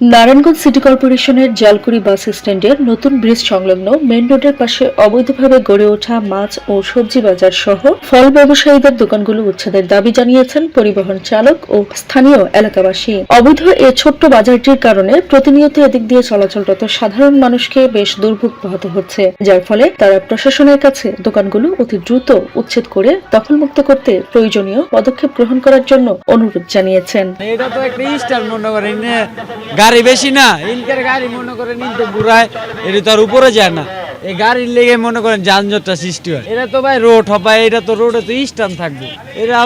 Narayanganj city কর্পোরেশনের জালকুড়ি বাস স্ট্যান্ডের নতুন ব্রিজ সংলগ্ন মেন রোডের পাশে অবৈধভাবে গড়ে ওঠা মাছ ও সবজি বাজার সহ ফল ব্যবসায়ীদের দোকানগুলো উচ্ছেদের দাবি জানিয়েছেন পরিবহন চালক ও স্থানীয় এলাকাবাসী। অবৈধ এ ছোট্ট বাজারটির কারণে প্রতিনিয়ত এদিক দিয়ে চলাচলরত সাধারণ মানুষকে বেশ দুর্ভোগ পোহাতে হচ্ছে, যার ফলে তারা প্রশাসনের কাছে দোকানগুলো অতি দ্রুত উচ্ছেদ করে দখলমুক্ত করতে প্রয়োজনীয় পদক্ষেপ গ্রহণ করার জন্য অনুরোধ জানিয়েছেন। এটা তো গাড়ি বেশি না। ইনকার গাড়ি মনে করে নিতে বুড়ায়, এটা তো আর উপরে যায় না। এই গাড়ির লেগে মনে করেন যানজটটা সৃষ্টি হয়। তো ভাই রোড তো রোডে তো থাকবে।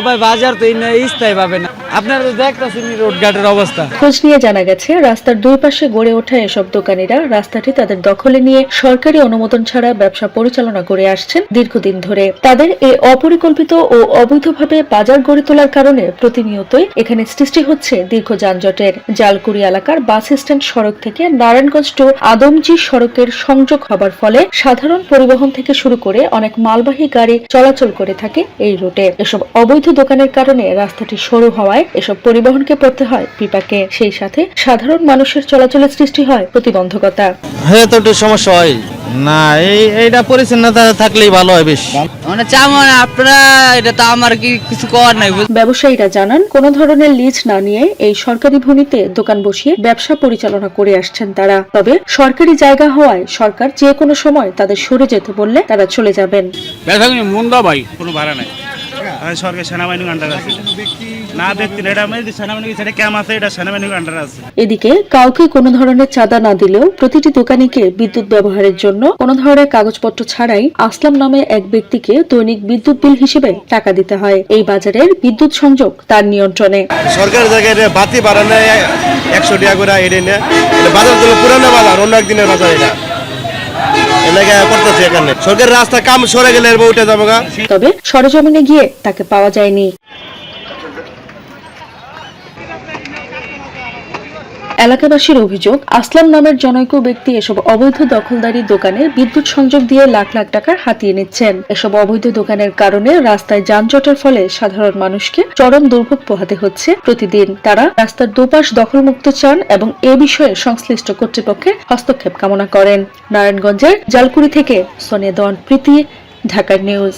ভাই বাজার তো স্থায়ী পাবে না। আপনারা তো দেখতেছেন রোড অবস্থা। খোঁজ নিয়ে জানা গেছে, রাস্তার দুই পাশে গড়ে ওঠা এসব দোকানিরা রাস্তাটি তাদের দখলে নিয়ে সরকারি অনুমোদন ছাড়া ব্যবসা পরিচালনা করে আসছেন দীর্ঘদিন ধরে। তাদের এই অপরিকল্পিত ও অবৈধভাবে বাজার গড়ে তোলার কারণে প্রতিনিয়তই এখানে সৃষ্টি হচ্ছে দীর্ঘ যানজটের। জালকুড়ি এলাকার বাস স্ট্যান্ড সড়ক থেকে নারায়ণগঞ্জ টু আদমজি সড়কের সংযোগ হবার ফলে সাধারণ পরিবহন থেকে শুরু করে অনেক মালবাহী গাড়ি চলাচল করে থাকে এই রুটে। এসব অবৈধ দোকানের কারণে রাস্তাটি সরু হওয়ায় এসব পরিবহনকে পড়তে হয় বিপাকে সেই সাথে সাধারণ মানুষের চলাচলের সৃষ্টি হয় প্রতিবন্ধকতা। হ্যাঁ তো সমস্যা হয়। না, এই এইটা পরিচ্ছন্নতা থাকলেই ভালো হয় বেশ। মানে চা আপনারা এটা তো আমার কি কিছু করার নাই ব্যবসায়ীরা জানান কোনো ধরনের লিজ না নিয়ে এই সরকারি ভূমিতে দোকান বসিয়ে ব্যবসা পরিচালনা করে আসছেন তারা। তবে সরকারি জায়গা হওয়ায় সরকার যে কোনো সময় তাদের সরে যেতে বললে তারা চলে যাবেন। মুন্ডা ভাই কোনো ভাড়া নাই। সরকার সেনাবাহিনী আন্ডার আছে। না ব্যক্তি এটা সেনাবাহিনী সেটা ক্যাম্প আছে এটা সেনাবাহিনী আন্ডার আছে। এদিকে কাউকে কোনো ধরনের চাঁদা না দিলেও প্রতিটি দোকানিকে বিদ্যুৎ ব্যবহারের জন্য কোনো ধরনের কাগজপত্র ছাড়াই আসলাম নামে এক ব্যক্তিকে দৈনিক বিদ্যুৎ বিল হিসেবে টাকা দিতে হয়। এই বাজারের বিদ্যুৎ সংযোগ তার নিয়ন্ত্রণে। সরকার জায়গায় বাতি বাড়ানো একশো টাকা করে এটা নিয়ে। বাজার তো পুরানো বাজার অন্য একদিনের বাজার এটা। এলাকা করতেছে এখানে। সরকার রাস্তা কাম সরে গেলে এর উঠে যাব তবে সরজমিনে গিয়ে তাকে পাওয়া যায়নি। এলাকাবাসীর অভিযোগ, আসলাম নামের জনৈক ব্যক্তি এসব অবৈধ দখলদারি দোকানে বিদ্যুৎ সংযোগ দিয়ে লাখ লাখ টাকা হাতিয়ে নিচ্ছেন। এসব অবৈধ দোকানের কারণে রাস্তায় যানজটের ফলে সাধারণ মানুষকে চরম দুর্ভোগ পোহাতে হচ্ছে। প্রতিদিন তারা রাস্তার দুপাশ দখলমুক্ত চান এবং এ বিষয়ে সংশ্লিষ্ট কর্তৃপক্ষের হস্তক্ষেপ কামনা করেন। নারায়ণগঞ্জের জালকুড়ি থেকে সোনিয়া দন, প্রীতি, ঢাকার নিউজ।